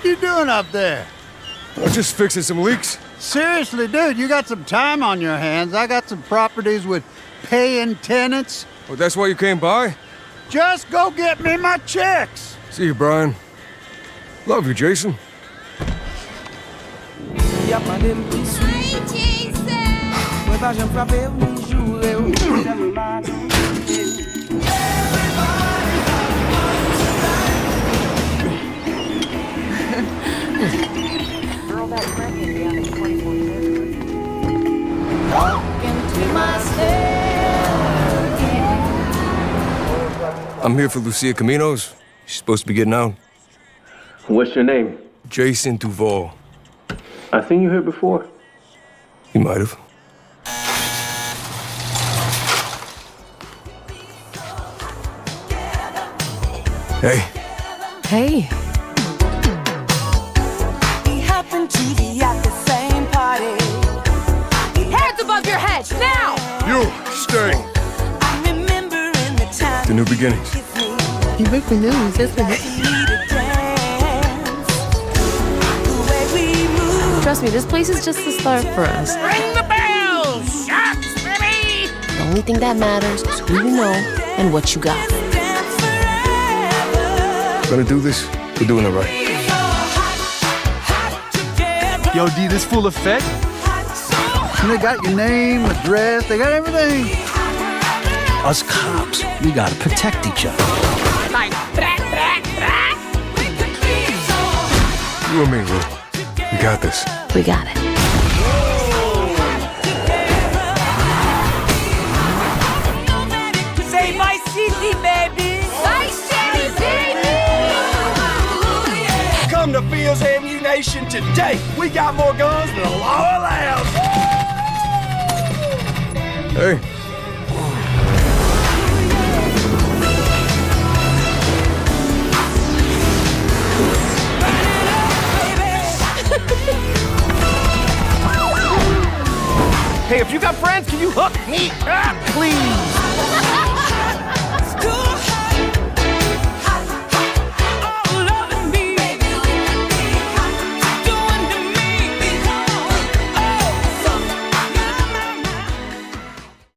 What you doing up there? I'm just fixing some leaks. Seriously, dude, you got some time on your hands. I got some properties with paying tenants. Oh, that's why you came by? Just go get me my checks. See you, Brian. Love you, Jason. Y a pas de petit sou Hi, Jason! Mwen pa jem frape ou ni jure ou Jam I'm here for Lucia Caminos. She's supposed to be getting out. What's your name? Jason Duval. I seen you here before. You might have. Hey, Hey, We happened to be at the same party. hands above your head now! you stay. I remember in the time The new beginnings. You make me news, that you need to dance. The way we move. Trust me, this place is just the start for us. Ring the bell! Shots, baby! The only thing that matters is who you know and what you got. Dance forever. Gonna do this? We're doing it right. Yo, D, this full effect? Hot, so They got your name, address, they got everything. Us cops, we gotta protect each other. Like, You and me, Lou. We got this. We got it. Come to Fields Ammunition today. We got more guns than the law allows Hey, Hey, if you got friends, can you hook me up, please?